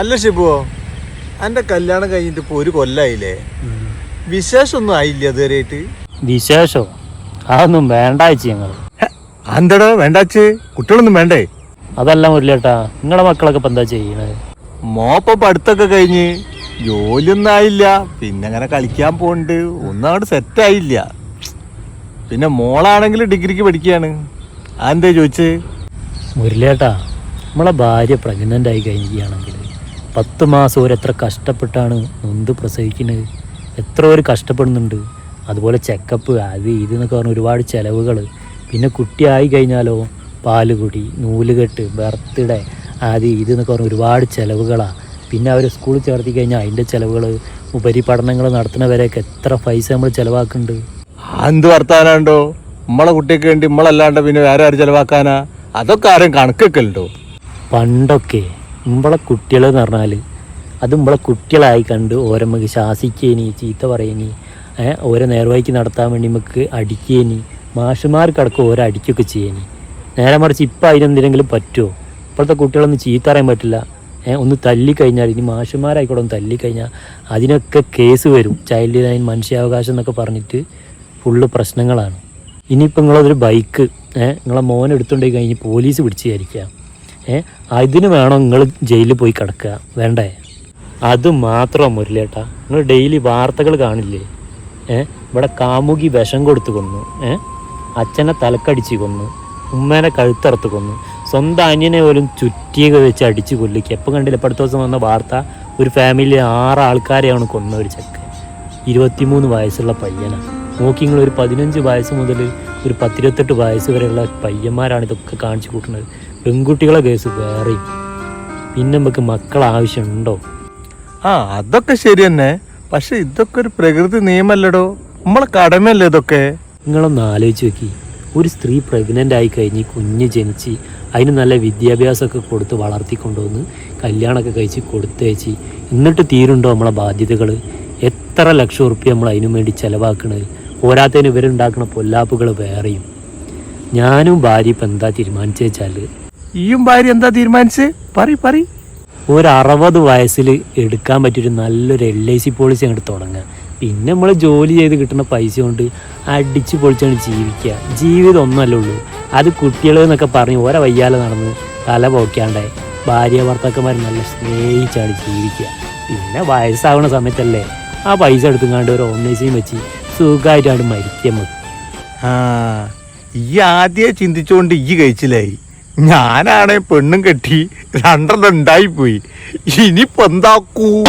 അല്ല ഷിബുവോ എന്റെ കല്യാണം കഴിഞ്ഞിട്ട് ഇപ്പൊ ഒരു കൊല്ലായില്ലേ? വിശേഷമൊന്നും ആയില്ല ഇതുവരെയായിട്ട്. വിശേഷോ? അതൊന്നും വേണ്ട ഞങ്ങൾ അന്തടോ വേണ്ടാച്ച് കുട്ടികളൊന്നും വേണ്ടേ? അതല്ല മുരളിയേട്ടാ നിങ്ങളെ മക്കളൊക്കെ ഇപ്പം എന്താ ചെയ്യണത് മോപ്പ പഠിത്തൊക്കെ കഴിഞ്ഞ് ജോലിയൊന്നും ആയില്ല പിന്നെ അങ്ങനെ കളിക്കാൻ പോണ്ട് ഒന്നും അങ്ങോട്ട് സെറ്റ് ആയില്ല. പിന്നെ മോളാണെങ്കിൽ ഡിഗ്രിക്ക് പഠിക്കുകയാണ് അതെന്താ ചോദിച്ചേ? മുരളിയേട്ടാ നമ്മളെ ഭാര്യ പ്രഗ്നന്റ് ആയി കഴിഞ്ഞിരിക്കുകയാണെങ്കിൽ പത്ത് മാസം ഒരു എത്ര കഷ്ടപ്പെട്ടാണ് നൊന്ത് പ്രസവിക്കുന്നത് എത്ര പേര് കഷ്ടപ്പെടുന്നുണ്ട്? അതുപോലെ ചെക്കപ്പ് അത് ഇത് എന്നൊക്കെ പറഞ്ഞ ഒരുപാട് ചിലവുകൾ പിന്നെ കുട്ടിയായി കഴിഞ്ഞാലോ പാലുകുടി നൂലുകെട്ട് ബർത്ത്ഡേ അത് ഇത് എന്നൊക്കെ പറഞ്ഞ ഒരുപാട് ചിലവുകളാണ് പിന്നെ അവർ സ്കൂളിൽ ചേർത്തി കഴിഞ്ഞാൽ അതിന്റെ ചിലവുകൾ ഉപരിപഠനങ്ങൾ നടത്തുന്നവരെയൊക്കെ എത്ര പൈസ നമ്മൾ ചിലവാക്കുന്നുണ്ട് എന്ത് വർത്താനാണ്ടോ? നമ്മളെ കുട്ടിക്ക് വേണ്ടി നമ്മളല്ലാണ്ട് പിന്നെ വേറെ ആരും ചിലവാക്കാനാ? അതൊക്കെ ആരും കണക്കൊക്കെ ഉണ്ടോ പണ്ടൊക്കെ നമ്മളെ കുട്ടികൾ എന്ന് പറഞ്ഞാൽ അത് നമ്മളെ കുട്ടികളായി കണ്ട് ഓരമ്മക്ക് ശാസിക്കേനി ചീത്ത പറയേനി ഓരോ നേർവഴിക്ക് നടത്താൻ വേണ്ടി നമുക്ക് അടിക്കേനി മാഷുമാർക്കടക്കം ഓരോ അടിക്കൊക്കെ ചെയ്യേനി. നേരെ മറിച്ച് ഇപ്പം അതിനെന്തെങ്കിലും പറ്റുമോ ഇപ്പോഴത്തെ കുട്ടികളൊന്നും ചീത്ത അറിയാൻ പറ്റില്ല. ഒന്ന് തല്ലിക്കഴിഞ്ഞാൽ ഇനി മാഷുമാരായിക്കോട്ടെ ഒന്ന് തല്ലിക്കഴിഞ്ഞാൽ അതിനൊക്കെ കേസ് വരും. ചൈൽഡ് ലൈൻ മനുഷ്യാവകാശം എന്നൊക്കെ പറഞ്ഞിട്ട് ഫുള്ള് പ്രശ്നങ്ങളാണ്. ഇനിയിപ്പോൾ നിങ്ങളതൊരു ബൈക്ക് നിങ്ങളെ മോൻ എടുത്തുകൊണ്ട് കഴിഞ്ഞ് പോലീസ് പിടിച്ച് വിചാരിക്കുക അതിന് വേണം നിങ്ങൾ ജയിലിൽ പോയി കിടക്കുക. വേണ്ടേ? അത് മാത്രം മുരളിയേട്ടാ നിങ്ങൾ ഡെയിലി വാർത്തകൾ കാണില്ലേ? ഏ? ഇവിടെ കാമുകി വിഷം കൊടുത്തു കൊന്നു. ഏ? അച്ഛനെ തലക്കടിച്ച് കൊന്നു. ഉമ്മേനെ കഴുത്തറുത്ത് കൊന്നു. സ്വന്തം അന്യനെ പോലും ചുറ്റിയൊക്കെ വെച്ച് അടിച്ച് കൊല്ലിക്കുക എപ്പോൾ കണ്ടില്ല? ഇപ്പം അടുത്ത ദിവസം വന്ന വാർത്ത. ഒരു ഫാമിലി ആറ് ആൾക്കാരെയാണ് കൊന്ന ഒരു ചെക്ക്. ഇരുപത്തിമൂന്ന് വയസ്സുള്ള പയ്യനാണ് നോക്കി നിങ്ങൾ ഒരു പതിനഞ്ച് വയസ്സ് മുതൽ ഒരു പത്തിരുപത്തെട്ട് വയസ്സ് വരെയുള്ള പയ്യന്മാരാണ് ഇതൊക്കെ കാണിച്ചു കൂട്ടുന്നത്. പെൺകുട്ടികളെ കേസ് വേറെയും പിന്നെ നമുക്ക് മക്കൾ ആവശ്യമുണ്ടോ? ആ അതൊക്കെ ശരി തന്നെ. പക്ഷെ ഇതൊക്കെ ഒരു പ്രകൃതി നിയമല്ലടോ. നമ്മളെ കടമയല്ലേ ഇതൊക്കെ? നിങ്ങളൊന്ന് ആലോചിച്ച് നോക്കി. ഒരു സ്ത്രീ പ്രഗ്നന്റ് ആയി കഴിഞ്ഞ് കുഞ്ഞ് ജനിച്ച് അതിന് നല്ല വിദ്യാഭ്യാസമൊക്കെ കൊടുത്ത് വളർത്തിക്കൊണ്ടുവന്ന് കല്യാണമൊക്കെ കഴിച്ച് കൊടുത്തേച്ച് എന്നിട്ട് തീരുണ്ടോ നമ്മളെ ബാധ്യതകൾ? എത്ര ലക്ഷം ഉറുപ്പ്യ നമ്മൾ അതിനു വേണ്ടി ചിലവാക്കണത് പോരാത്തതിന് ഇവരുണ്ടാക്കുന്ന പൊല്ലാപ്പുകൾ വേറെയും. ഞാനും ഭാര്യ ഇപ്പം എന്താ തീരുമാനിച്ചു ഈയും ഭാര്യ എന്താ തീരുമാനിച്ച്? പറി പറി ഒരു അറുപത് വയസ്സിൽ എടുക്കാൻ പറ്റിയൊരു നല്ലൊരു എൽ ഐ സി പോളിസി അങ്ങോട്ട് തുടങ്ങുക പിന്നെ നമ്മൾ ജോലി ചെയ്ത് കിട്ടുന്ന പൈസ കൊണ്ട് അടിച്ച് പൊളിച്ചാണ് ജീവിക്കുക ജീവിതം ഒന്നല്ലേ ഉള്ളൂ. അത് കുട്ടികളെന്നൊക്കെ പറഞ്ഞ് ഓരോ വയ്യാലെ നടന്ന് തല പോക്കാണ്ടേ ഭാര്യ ഭർത്താക്കന്മാർ നല്ല സ്നേഹിച്ചാണ് ജീവിക്കുക പിന്നെ വയസ്സാവുന്ന സമയത്തല്ലേ ആ പൈസ എടുത്തുങ്ങാണ്ട് ഒരു ഓൺലൈസിയും വെച്ച് സുഖമായിട്ടാണ് മരിക്കുക നമുക്ക് ആ ഈ ആദ്യം ചിന്തിച്ചുകൊണ്ട് ഈ കഴിച്ചില്ലായി ഞാനാണെ പെണ്ണും കെട്ടി രണ്ടെണ്ണം ഉണ്ടായിപ്പോയി. ഇനിയിപ്പോ എന്താക്കൂ?